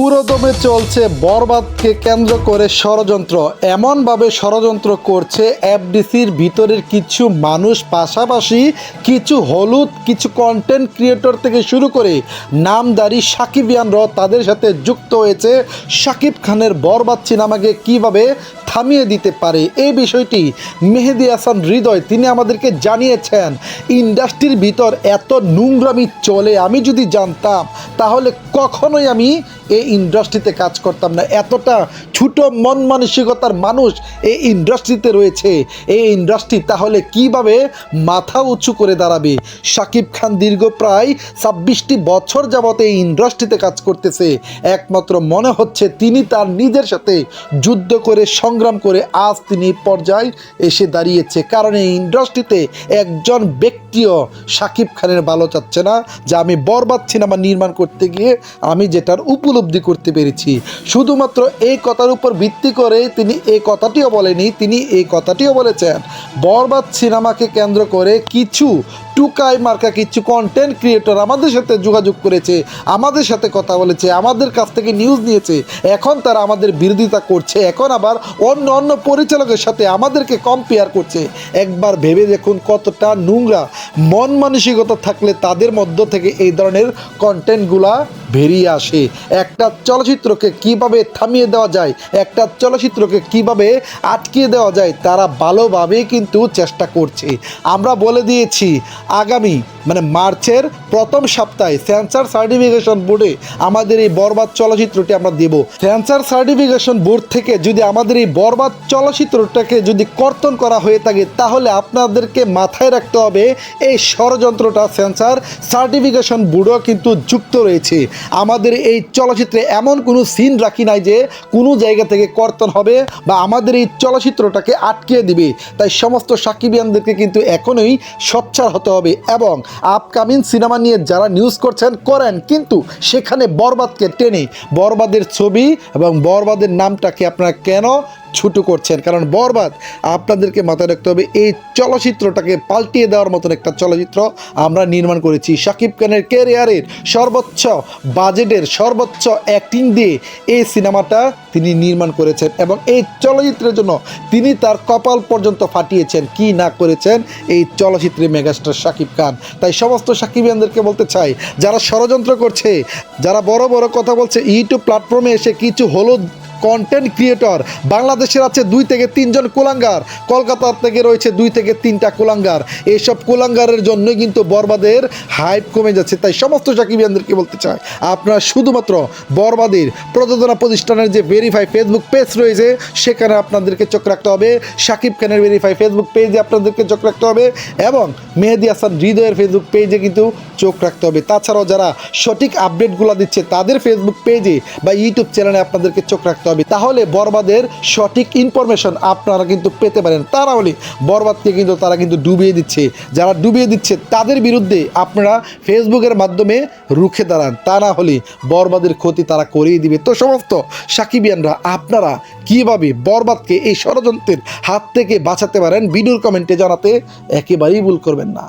পুরোদমে চলছে বরবাদকে কেন্দ্র করে ষড়যন্ত্র। এমনভাবে ষড়যন্ত্র করছে এফডিসির ভিতরের কিছু মানুষ, পাশাপাশি কিছু হলুদ, কিছু কন্টেন্ট ক্রিয়েটর থেকে শুরু করে নামদারি সাকিবিয়ানরাও তাদের সাথে যুক্ত হয়েছে। সাকিব খানের বরবাদ সিনেমাকে কীভাবে থামিয়ে দিতে পারে। এই বিষয়টি মেহেদি হাসান হৃদয় তিনি আমাদেরকে জানিয়েছেন, ইন্ডাস্ট্রির ভিতর এত নোংরামি চলে, আমি যদি জানতাম, তাহলে কখনোই আমি এই ইন্ডাস্ট্রিতে কাজ করতাম না। এতটা ছোট মন মানসিকতার মানুষ এই ইন্ডাস্ট্রিতে রয়েছে। এই ইন্ডাস্ট্রি তাহলে কীভাবে মাথা উঁচু করে দাঁড়াবে? শাকিব খান দীর্ঘ প্রায় ছাব্বিশটি বছর যাবত এই ইন্ডাস্ট্রিতে কাজ করতেছে। একমাত্র মনে হচ্ছে তিনি তার নিজের সাথে যুদ্ধ করে সংগ্রাম করে আজ তিনি পর্যায়ে এসে দাঁড়িয়েছে। কারণ এই ইন্ডাস্ট্রিতে একজন ব্যক্তিও সাকিব খানের ভালো চাচ্ছে না, যে আমি বরবাদ সিনেমা নির্মাণ করতে গিয়ে আমি যেটার উপলব্ধি করতে পেরেছি। শুধুমাত্র এই কথার উপর ভিত্তি করে তিনি এই কথাটিও বলেনি, তিনি এই কথাটিও বলেছেন, বরবাদ সিনেমাকে কেন্দ্র করে কিছু টুকাই মার্কা কিছু কন্টেন্ট ক্রিয়েটর আমাদের সাথে যোগাযোগ করেছে, আমাদের সাথে কথা বলেছে, আমাদের কাছ থেকে নিউজ নিয়েছে। এখন তারা আমাদের বিরোধিতা করছে, এখন আবার অন্য অন্য পরিচালকের সাথে আমাদেরকে কম্পেয়ার করছে। একবার ভেবে দেখুন কতটা নোংরা, মন মানসিকতা থাকলে তাদের মধ্য থেকে এই ধরনের কন্টেন্টগুলা বেরিয়ে আসে। একটা চলচ্চিত্রকে কীভাবে থামিয়ে দেওয়া যায়, একটা চলচ্চিত্রকে কীভাবে আটকিয়ে দেওয়া যায়, তারা ভালোভাবেই কিন্তু চেষ্টা করছে। আমরা বলে দিয়েছি আগামী মানে মার্চের প্রথম সপ্তাহে সেন্সার সার্টিফিকেশন বোর্ডে আমাদের এই বরবাদ চলচ্চিত্রটি আমরা দেব। সেন্সার সার্টিফিকেশন বোর্ড থেকে যদি আমাদের এই বরবাদ চলচ্চিত্রটাকে যদি কর্তন করা হয়ে থাকে, তাহলে আপনাদেরকে মাথায় রাখতে হবে, এই ষড়যন্ত্রটা সেন্সার সার্টিফিকেশন বোর্ডও কিন্তু যুক্ত রয়েছে। আমাদের এই চলচ্চিত্রে এমন কোনো সিন রাখি নাই যে কোনো জায়গা থেকে কর্তন হবে বা আমাদের এই চলচ্চিত্রটাকে আটকিয়ে দিবে। তাই সমস্ত সাকিবিয়ানদেরকে কিন্তু এখনই সোচ্চার হতে হবে এবং আপকামিং সিনেমা নিয়ে যারা নিউজ করছেন, করেন। কিন্তু সেখানে বরবাদকে টেনে, বরবাদের ছবি এবং বরবাদের নামটাকে আপনারা কেন ছুটু করছেন। কারণ বরবাদ আপনাদেরকে মাথায় রাখতে হবে, এই চলচ্চিত্রটাকে পাল্টিয়ে দেওয়ার মতন একটা চলচ্চিত্র আমরা নির্মাণ করেছি। শাকিব খানের ক্যারিয়ারের সর্বোচ্চ বাজেটের সর্বোচ্চ অ্যাক্টিং দিয়ে এই সিনেমাটা তিনি নির্মাণ করেছেন এবং এই চলচ্চিত্রের জন্য তিনি তার কপাল পর্যন্ত ফাটিয়েছেন। কি না করেছেন এই চলচ্চিত্রে মেগাস্টার শাকিব খান। তাই সমস্ত সাকিবিয়ানদেরকে বলতে চাই, যারা ষড়যন্ত্র করছে, যারা বড় বড় কথা বলছে, ইউটিউব প্ল্যাটফর্মে এসে কিছু হলুদ কন্টেন্ট ক্রিয়েটর বাংলাদেশের আছে দুই থেকে তিনজন কুলাঙ্গার। কলকাতার থেকে রয়েছে দুই থেকে তিনটা কুলাঙ্গার। এইসব কুলাঙ্গারের জন্যই কিন্তু বরবাদের হাইপ কমে যাচ্ছে। তাই সমস্ত সাকিবিয়ানদেরকে বলতে চাই, আপনারা শুধুমাত্র বরবাদের প্রযোজনা প্রতিষ্ঠানের যে ভেরিফাই ফেসবুক পেজ রয়েছে, সেখানে আপনাদেরকে চোখ রাখতে হবে। শাকিব খানের ভেরিফাই ফেসবুক পেজে আপনাদেরকে চোখ রাখতে হবে এবং মেহেদি হাসান হৃদয়ের ফেসবুক পেজে কিন্তু চোখ রাখতে হবে। তাছাড়াও যারা সঠিক আপডেটগুলো দিচ্ছে, তাদের ফেসবুক পেজে বা ইউটিউব চ্যানেলে আপনাদেরকে চোখ রাখতে হবে তাহলে বরবাদের সঠিক ইনফরমেশন আপনারা কিন্তু পেতে পারেন। তারা হলে বরবাদকে কিন্তু তারা কিন্তু ডুবিয়ে দিচ্ছে। যারা ডুবিয়ে দিচ্ছে, তাদের বিরুদ্ধে আপনারা ফেসবুকের মাধ্যমে রুখে দাঁড়ান। তা না হলে বরবাদের ক্ষতি তারা করেই দিবে। তো সমস্ত সাকিবিয়ানরা, আপনারা কীভাবে বরবাদকে এই ষড়যন্ত্রের হাত থেকে বাঁচাতে পারেন? ভিডিওর কমেন্টে জানাতে একেবারেই ভুল করবেন না।